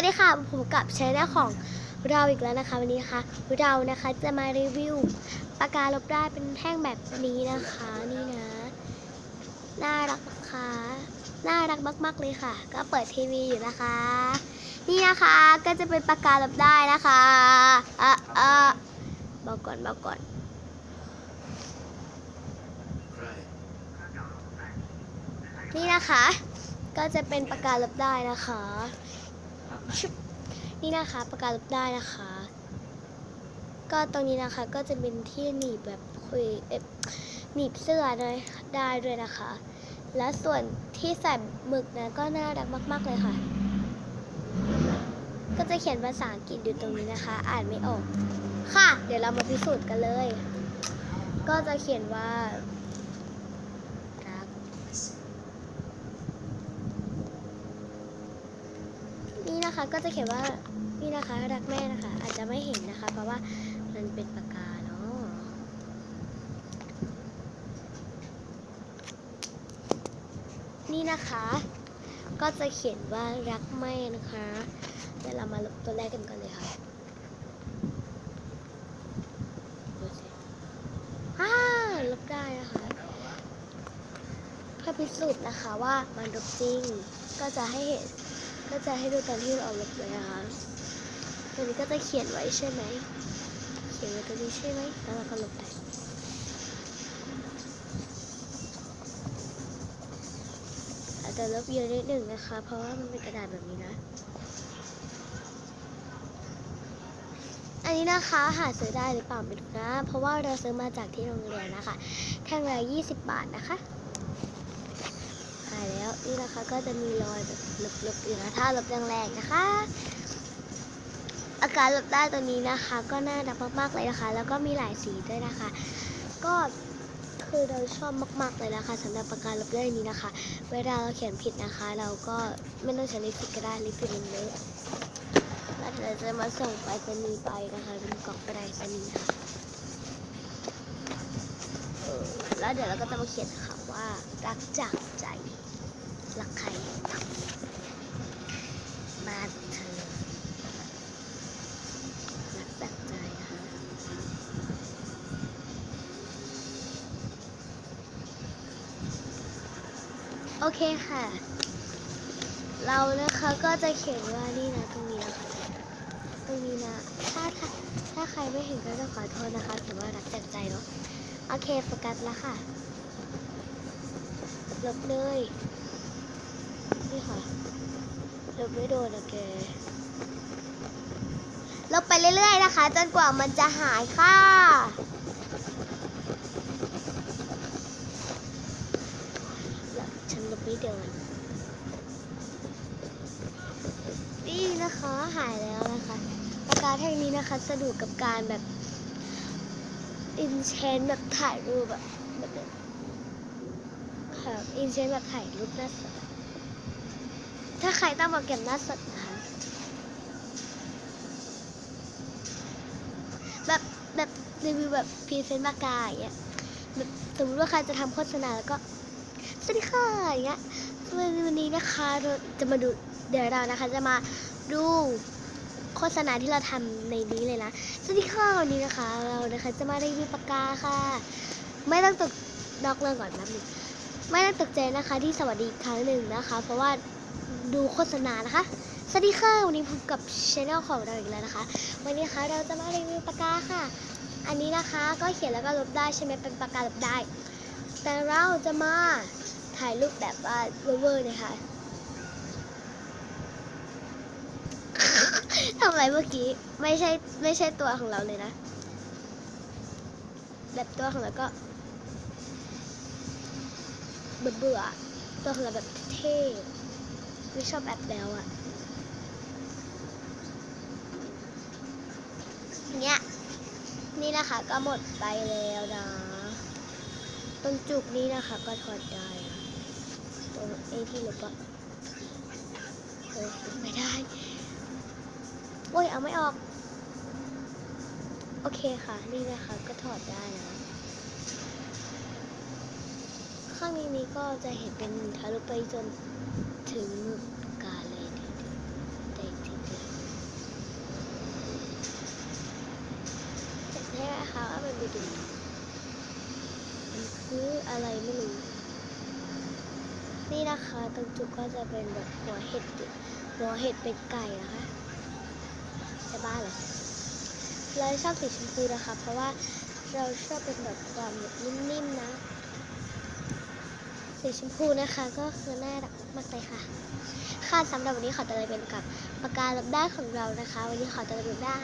วัสดีค่ะผมกับชแนลของเราอีกแล้วนะคะ วันนี้นะคะเรานะคะจะมารีวิวปากกาลบได้เป็นแท่งแบบนี้นะคะ นี่นะ น่ารักนะคะน่ารักมาก ๆเลยค่ะ ก็เปิดทีวีอยู่นะคะ นี่นะคะก็จะเป็นปากกาลบได้นะคะอะอะบาก่อนบาก่อนนี่นะคะ ก็จะเป็นปากกาลบได้นะคะ นี่นะคะปากกาลบได้นะคะ ก็ตรงนี้นะคะก็จะเป็นที่หนีบแบบคุยหนีบเสื้อด้วยได้ด้วยนะคะ และส่วนที่ใส่หมึกนะก็น่ารักมาก ๆ เลยค่ะ ก็จะเขียนภาษาอังกฤษอยู่ตรงนี้นะคะ อ่านไม่ออก ค่ะ เดี๋ยวเรามาพิสูจน์กันเลย ก็จะเขียนว่ารัก นะคะก็จะเขียนว่านี่นะคะรักแม่นะคะ อาจจะไม่เห็นนะคะ เพราะว่ามันเป็นปากกาเนาะนี่นะคะ ก็จะเขียนว่ารักแม่นะคะเดี๋ยวเรามาลบตัวแรกกันก่อนเลยค่ะดูสิอ่าลบได้นะคะเพื่อพิสูจน์นะคะว่ามันลบจริงก็จะให้เห็น ก็จะให้ดูตอนที่เราลบเลยนะคะตัวนี้ก็จะเขียนไว้ใช่ไหม เขียนไว้ตัวนี้ใช่ไหม แล้วเราก็ลบไปอาจจะลบเยอะนิดหนึ่งนะคะ เพราะว่ามันเป็นกระดาษแบบนี้นะ อันนี้นะคะหาซื้อได้หรือเปล่าไม่รู้นะ เพราะว่าเราซื้อมาจากที่โรงเรียนนะคะแท่งละ20 บาทนะคะ นะคะ ก็จะมีรอยแบบลบๆอยู่นะถ้าลบแรงๆนะคะ อาการลบได้ตัวนี้นะคะ ก็น่ารักมากๆเลยนะคะ แล้วก็มีหลายสีด้วยนะคะ ก็คือเราชอบมาก ๆ เลยนะคะสำหรับปากกาลบได้นี้นะคะ เวลาเราเขียนผิดนะคะ เราก็ไม่ต้องใช้ลิปสติกก็ได้ลิปสติกมันเลอะแล้วเราจะมาส่งไปรษณีย์ไปนะคะเป็นกล่องไปรษณีย์ค่ะเออแล้วเดี๋ยวเราก็จะมาเขียนนะคะว่ารักจากใจ รักใครมาเธอรักจากใจนะคะโอเคค่ะ เรานะคะก็จะเขียนว่านี่นะตรงนี้นะคะตรงนี้นะถ้าถ้าถ้าใครไม่เห็นก็จะขอโทษนะคะถือว่ารักจากใจเนาะโอเคโฟกัสแล้วค่ะลบเลย ลบไม่โดนโอเคลบไปเรื่อยๆนะคะ จนกว่ามันจะหายค่ะ ฉันลบไม่โดนนี่นะคะหายแล้วนะคะปากกาแท่งนี้นะคะสะดวกกับการแบบอินเชนแบบถ่ายรูปแบบแบบนี้ค่ะอินเชนแบบถ่ายรูปน้าสดอะ ถ้าใครตั้งโปรแกรมหน้าสดนะคะแบบแบบรีวิวแบบพรีเซนต์ปากกาอย่างเงี้ยแบบสมมติว่าใครจะทำโฆษณาแล้วก็สวัสดีค่ะอย่างเงี้ยวันนี้นะคะเราจะมาดูเดี๋ยวเรานะคะ จะมาดูโฆษณาที่เราทำในนี้เลยนะสวัสดีค่ะวันนี้นะคะ เรานะคะจะมารีวิวปากกาค่ะ ไม่ต้องตกนอกเรื่องก่อนนึงไม่ต้องตกใจนะคะที่สวัสดีอีกครั้งหนึ่งนะคะ เพราะว่า ดูโฆษณานะคะ สวัสดีค่ะ วันนี้พบกับช anel ของเราอีกแล้วนะคะ วันนี้นะคะเราจะมารีวิวปากกาค่ะ อันนี้นะคะก็เขียนแล้วก็ลบได้ใช่ไหมเป็นปากกาลบได้ แต่เราจะมาถ่ายรูปแบบว่าเวอร์ๆนะคะทำอะไรเมื่อกี้ไม่ใช่ไม่ใช่ตัวของเราเลยนะ แบบตัวของเราก็เบื่อเบื่อตัวของเราแบบเท่ ไม่ชอบแบบแล้วอะเนี้ยนี่นะคะก็หมดไปแล้วนะ ตรงจุกนี้นะคะก็ถอดได้ ตรงไอ้ที่ลบอะเฮ้ยลบไม่ได้ โอ้ยเอาไม่ออก โอเคค่ะ นี่นะคะก็ถอดได้นะ ข้างนี้นี้ก็จะเห็นเป็นทะลุไปจน ถึงมือกาเลยได้จริงแต่แค่เขาเอนไปดูมันคืออะไรไม่รู้ นี่นะคะตรงจุดก็จะเป็นแบบหัวเห็ดหัวเห็ดเป็นไก่นะคะจะบ้าเหรอเราชอบสีชมพูนะคะ เพราะว่าเราชอบเป็นแบบความนิ่มๆนะ สีชมพูนะคะ ก็คือน่ารักมากเลยค่ะ ค่ะสำหรับวันนี้ขอตัวลาไปเป็นกับปากกาลับได้ของเรานะคะ วันนี้ขอตัวลาไปได้